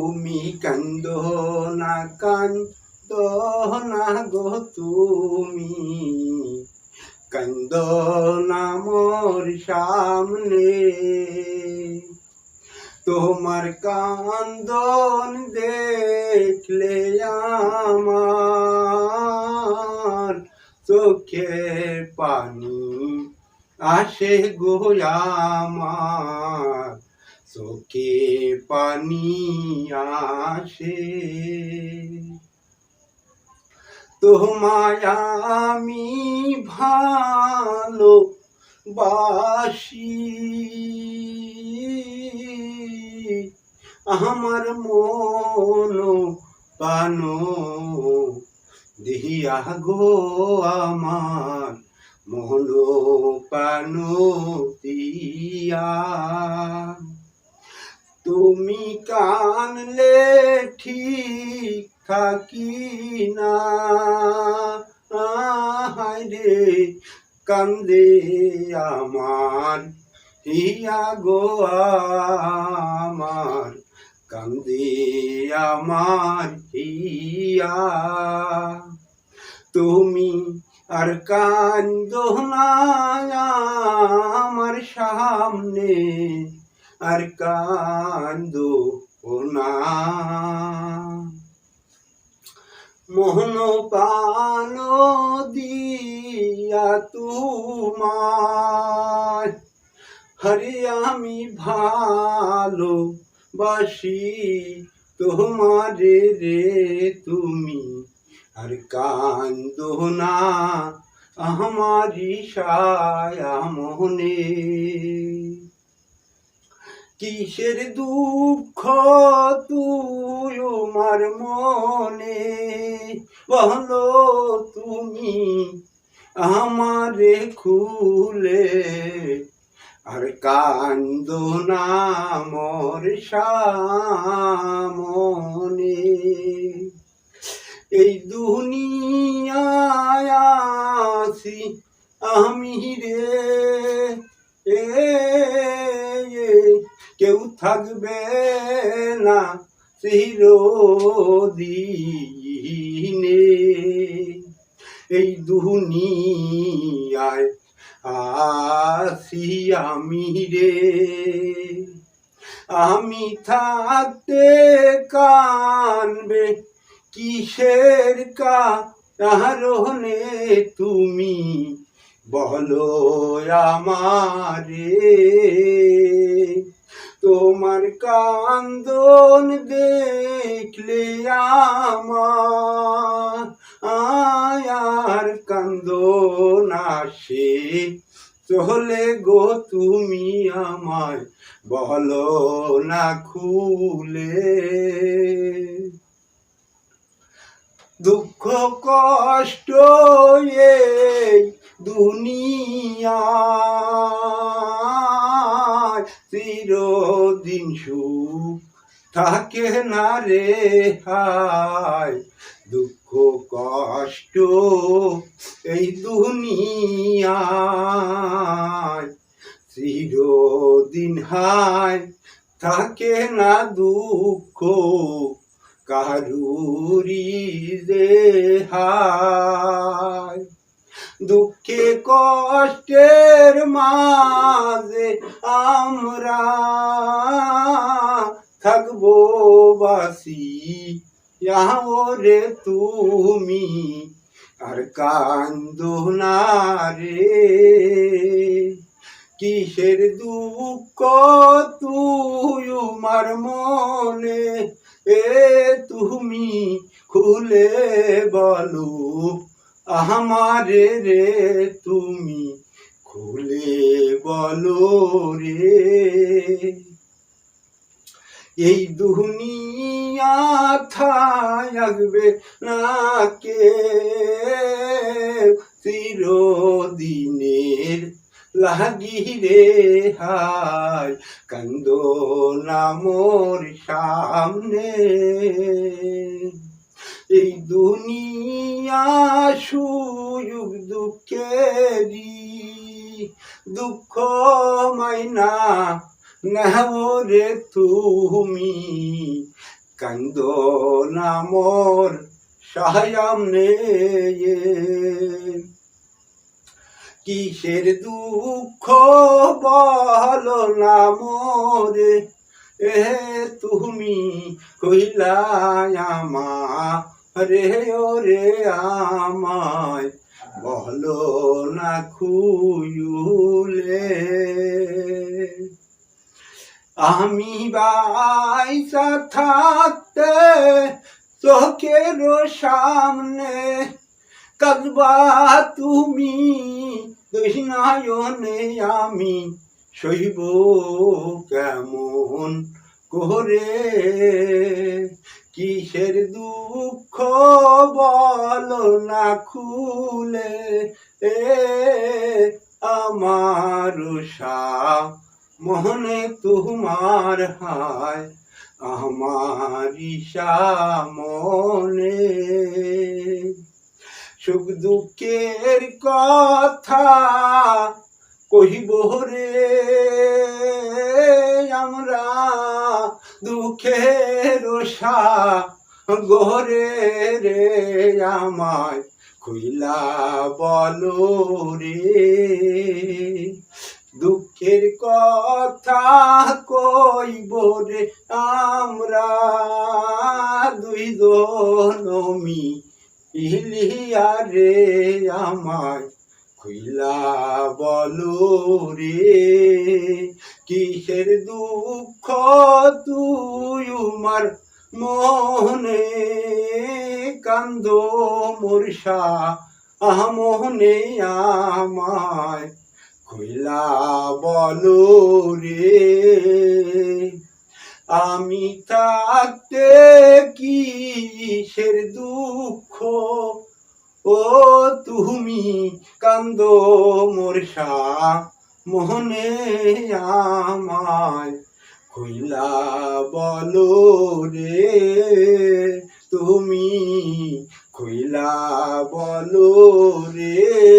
তুমি কান্দ না কান্দ না গো তুমি। কান্দ না মোর সামনে। তোমার কান্দন দেখলে আমার চোখে পানি আসে গো আমার। চোখে পানি আসে। তোমায় আমি ভালো বাসি আমার মন পানো দিহিয়া গো আমার, মন পানো দিয়া। তুমি কানলে ঠিক থাকি না। রে কান্দে আমার হিয়া গো আমার। কান্দে আমার হিয়া তুমি আর কান্দ না আমার সামনে আর কান্দ না। মোহন পান দিয়া তোমার, হরে আমি ভালো বাসি তোমারে রে তুমি। আর কান্দ না আমারি সায়া মনে। কিসের দুঃখ তুই আমার মনে? বলো তুমি আমারে খুলে। আর কান্দ না মোর সামনে। এই দুনিয়ায় আছি আমি রে এ এ, কেউ থাকবে না চিরদিনে। এই দুনিয়ায় আসি আমি রে। আমি থাকতে কানবে কিসের কারণে তুমি? বলো আমারে। তোমার কান্দন দেখলে আমার আয়ার কান্দন আসে। চলে গো তুমি আমায়, বলো না খুলে। দুঃখ, কষ্ট এই চিরদিন সুখ। থাকে না রে হায়, দুঃখ, কষ্ট, এই দুনিয়ায়। চিরদিন হায়, থাকে না দুঃখ কারুরি যে হায়। দুঃখে কষ্টের মাঝে আমরা থাকব বাসি। রে তুমি, আর কান্দো না রে। কিসের দুঃখ তুই আমার মনে? এ তুমি খুলে বলো। আমারে রে তুমি খুলে বলো রে। এই দুনিয়া থাকবে না কে চিরদিনের লাগি রে হায়, কান্দ না মোর সামনে। এই দুনিয়া সুযোগ দুঃখেরই দুঃখ মাইনা নাও রে তুমি। কান্দ নামর সায়ামনে কিসের দুঃখ বলো না মোরে এ তুমি কইলা আমা রে রে আমায় বলো না খুয়ুলে আমি বাইসা থাকতে চোখের সামনে কাজবা তুমি দৃষ্ণায়নে আমি সইব কেমন করে? কিসের দুঃখ বলো না খুলে? এ আমার মনে তোমার হায়, আমার মনে। সুখ দুঃখের কথা কহিব রে আমরা। দুঃখের গোরে রে আমায় কইলা বলো রে। দুঃখের কথা কইব রে আমরা দুই জনমি ইলিয়া রে আমায় কইলা বলো রে, কিসের দুঃখ তুই উমার মনে? কান্দ মোরসা মোহনে আমায়। কইলা বলো রে, আমি থাকতে কিসের দুঃখ ও তুমি কান্দ মোরসা মোহনে আমায় খুইলা বলো রে। তুমি খুইলা বলো রে।